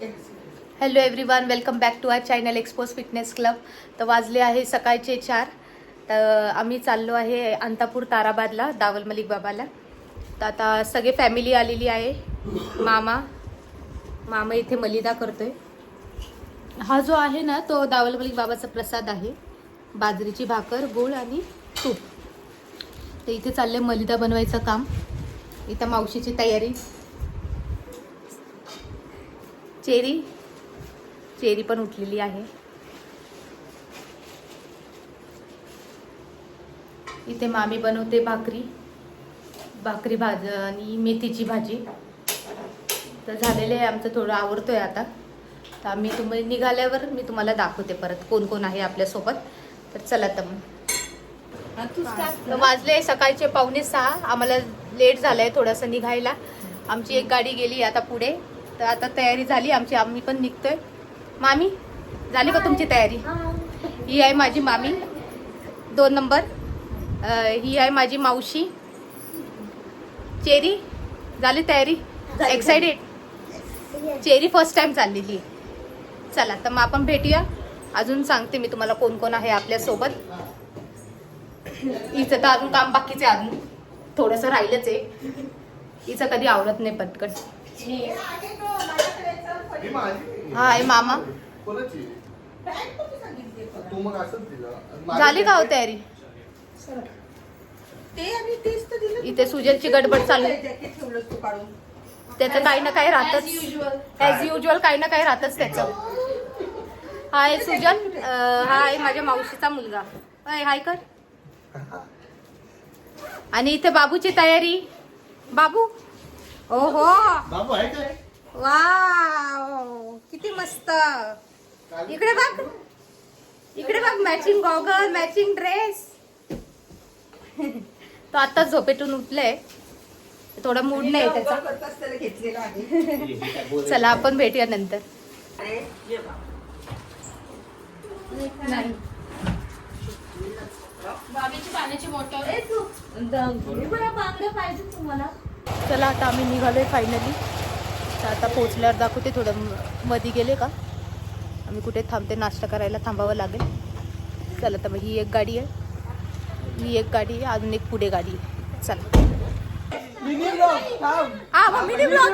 Hello everyone welcome back to our channel expose fitness club तर वाजले आहे सकाळचे चार. तर आम्ही चाललो आहे अंतापूर ताराबादला दावल मलिक बाबाला. तर आता सगळे फॅमिली आलेली आहे. मामा मामा इथे मलिदा करतोय. हा जो आहे ना तो दावल मलिक बाबाचा प्रसाद आहे. बाजरीची भाकर गुळ आणि तूप. तर इथे चालले मलिदा बनवायचं काम. इथं मावशीची तयारी. चेरी. चेरी पण उठलेली आहे. इथे मामी बनवते भाकरी. भाकरी भाज आणि मेथीची भाजी. तर झालेलं आहे आमचं थोडं आवडतोय आता. तर आम्ही तुम्ही निघाल्यावर मी तुम्हाला दाखवते परत कोण कोण आहे आपल्यासोबत तर चला तर मग. वाजले सकाळचे पावणे सहा. आम्हाला लेट झालंय थोडंसं निघायला. आमची एक गाडी गेली आता पुढे. तर आता तयारी झाली आमची आम्ही पण निघतोय. मामी झाली का तुमची तयारी? ही. आहे माझी मामी. दोन नंबर. ही आहे माझी मावशी. चेरी झाली तयारी? एक्साइटेड चेरी फर्स्ट टाइम चाललेली. चला तर मग आपण भेटूया. अजून सांगते मी तुम्हाला कोण कोण आहे आपल्यासोबत हिचं तर अजून काम बाकीच अजून. थोडंसं राहिलंच आहे. हिचं कधी आवडत नाही पटकन. हा आहे. मामा. कोणाची? तू मग असंच दिलं. झाली का हो तयारी? इथे सुजलची गडबड चालू आहे. जॅकेट ठेवलंस तू काढून. त्याचं काही ना काही राहतच. ॲज युजल काही ना काही राहतच त्याचं. हा आहे सुजल अं, हा आहे माझ्या मावशीचा मुलगा. अय, हाय कर. आणि इथे बाबूची तयारी. बाबू ओहो. बाबू आहे काय वाव. किती मस्त. इकडे बघ. इकडे बघ मॅचिंग गॉगल मॅचिंग ड्रेस तो आता झोपेतून उठलाय. थोडा मूड नाही त्याचा. चला आपण भेटूया नंतर. अरे ये बाबा. नाही. चला आता आम्ही निघालोय फायनली तर आता पोहोचल्यावर दाखवते थोडं म- मध्ये गेले का? आम्ही कुठे थांबते नाश्ता करायला थांबावं लागेल. चला तर मग ही एक गाडी आहे. ही एक गाडी आहे अजून एक पुढे गाडी आहे. चला. हा मग मिनी ब्लॉग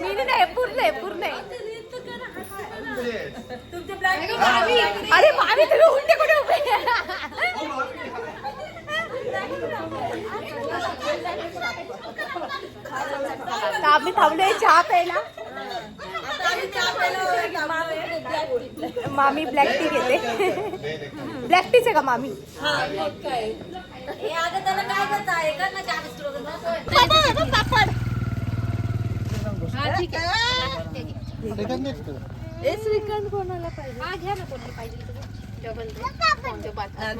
मिनी नाही पूर्ण आहे पूर्ण आहे. अरे मामी तुम्ही उलटे कुठे उभे. तर आम्ही थांबलोय चहा प्यायला. मामी ब्लॅक टी घेते. ब्लॅक टीच आहे का मामी? पापड हा ठीक आहे ए श्रीकांत कोणाला पाहिजे. हा घ्या ना कोणी पाहिजे डबल हा,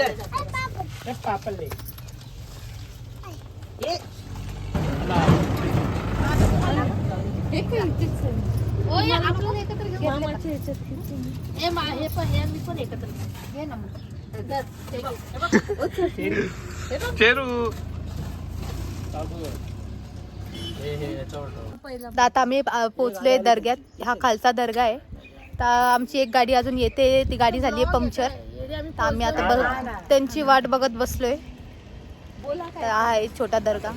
चेरू. आता आम्ही अ, दर्ग्यात. हा खालचा दर्गा आहे. तर आमची एक गाडी अजून येते. ती गाडी झाली आहे पंक्चर. तर आम्ही आता बघ त्यांची वाट बघत बसलोय. तर हा आहे छोटा दर्गा.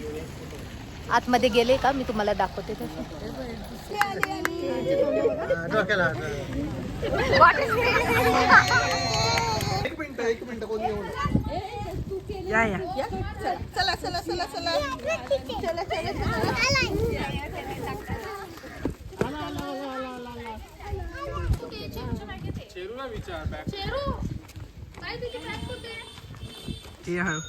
आतमध्ये गेले का? मी तुम्हाला दाखवते. या. चला चला चला चला. चला चला चला.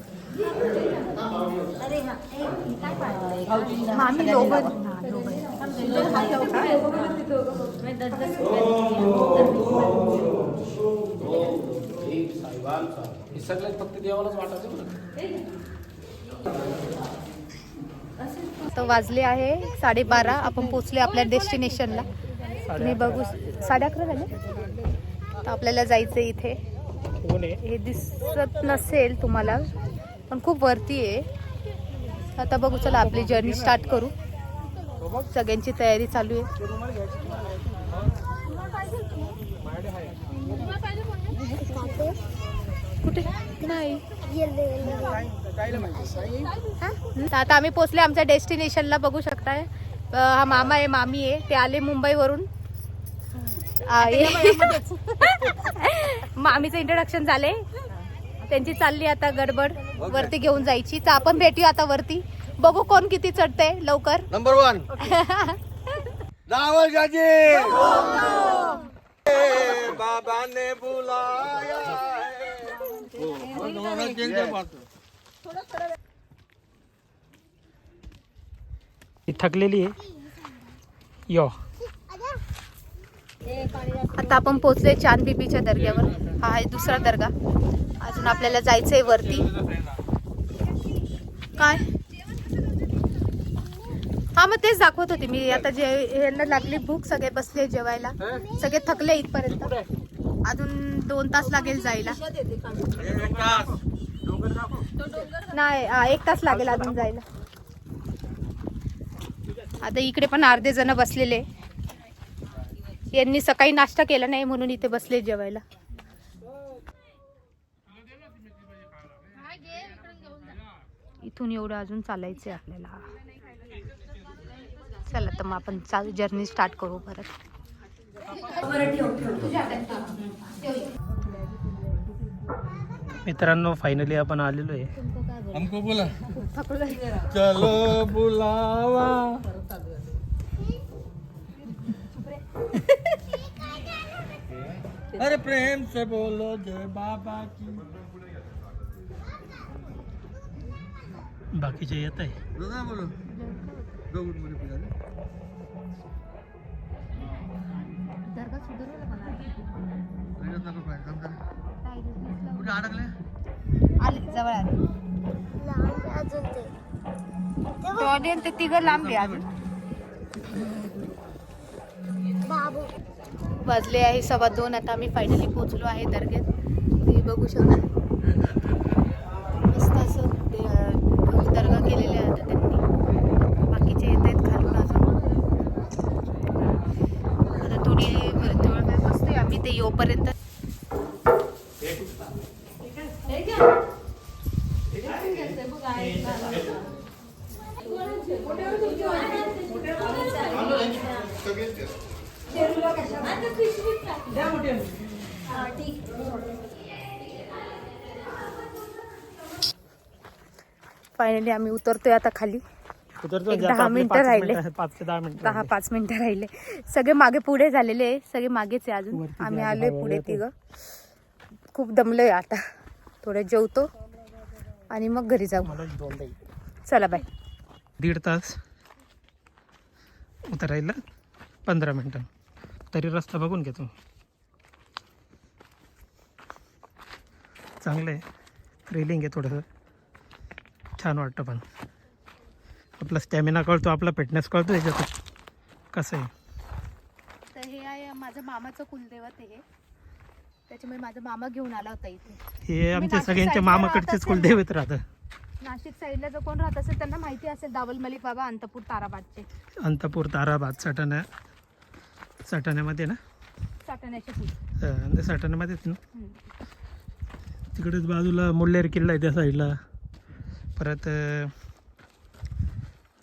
मामी हे सगळ्यात फक्त देवालाच वाटायचं बरं तर वाजले आहे साडेबारा. आपण पोचले आपल्या डेस्टिनेशनला. तुम्ही बघू साडे अकरा झाले? तर आपल्याला जायचं इथे. हे दिसत नसेल तुम्हाला. पण खूप वरती आहे. आता बघू चला आपली जर्नी स्टार्ट करू. सगळ्यांची तयारी चालू आहे. कुठे? नाही. आता आम्ही पोचले आमच्या डेस्टिनेशनला बघू शकताय. हा मामा आहे मामी आहे. ते आले मुंबईवरून. मामीचं इंट्रोडक्शन झाले त्यांची चालली आता गडबड. वरती घेऊन जायची. तर आपण भेटूया आता वरती. बघू कोण किती चढते लवकर. नंबर वन रावल जाजी बाबा ने बुलाया. ती थकलेली आहे. यो. आता आपण पोहोचलोय चांद बीबीच्या दर्ग्यावर. हा आहे दुसरा दर्गा. अजून आपल्याला जायचंय वरती. काय? हा मग तेच दाखवत होते मी. आता जे यांना लागली भूक सगळे बसले जेवायला. सगळे थकले इथपर्यंत. अजून दोन तास लागेल जायला. नाही एक तास लागेल अजून जायला. आता इकडे पण अर्धे जण बसलेले. यांनी सकाळी नाश्ता केला नाही म्हणून इथे बसले जेवायला. इथून एवढं अजून चालायचंय आपल्याला. चला तर मग आपण चालू जर्नी स्टार्ट करू परत. मित्रांनो फायनली आपण आलेलो आहे. हमको बोला. चलो बुलावा. अरे प्रेम से बोलो जय बाबा की बाकीचे येत आहे. कुठे अडकले? आले जवळ आले. ते तिघं लांब आहे अजून. वाजले आहे सव्वा दोन आता आम्ही फायनली पोहोचलो आहे दर्ग्यात. ते बघू शकता मस्त असं ते, अं, दर्गा केलेले आहे आता त्यांनी बाकीचे येत आहेत खालून अजून आता थोडी थोडा वेळ बसतोय आम्ही ते येऊपर्यंत फायनली आम्ही उतरतोय आता खाली. एक दहा मिनिटं राहिले. दहा. पाच मिनिटं राहिले. सगळे मागे पुढे झालेले सगळे मागेच आहे अजून. आम्ही आलोय पुढे. तिघ. खूप दमलोय आता. थोडं जेवतो. आणि मग घरी जाऊ. चला बाय. दीड तास उतरायला पंधरा मिनटं. तरी रस्ता बघून घेतो. चांगलं आहे थ्रिलिंग आहे थोडंसं. छान वाटतं पण. आपला स्टॅमिना कळतो आपला फिटनेस कळतो याच्यात कसं आहे? तर हे आहे माझं मामाचं कुलदैवत आहे हे. त्याच्यामुळे माझा मामा घेऊन आला होता इथे. हे आमच्या नाशिक सगळ्यांच्या साईडला राहत मामाकडचेच असेल. कुलदैवत राहतं. नाशिक साईडला जर कोण राहत असेल त्यांना माहिती असेल दावल मलिक बाबा अंतपूर ताराबादचे. अंतापूर ताराबाद सटाणा सटाण्यामध्ये ना? साठवण्याचे पूल. अं, ते सटाण्यामध्येच ना? हम्म. तिकडेच बाजूला मुल्लेर किल्ला आहे त्या साईडला. परत अं,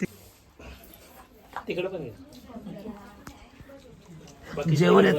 ति- तिकडे पण आहे. जेवण येते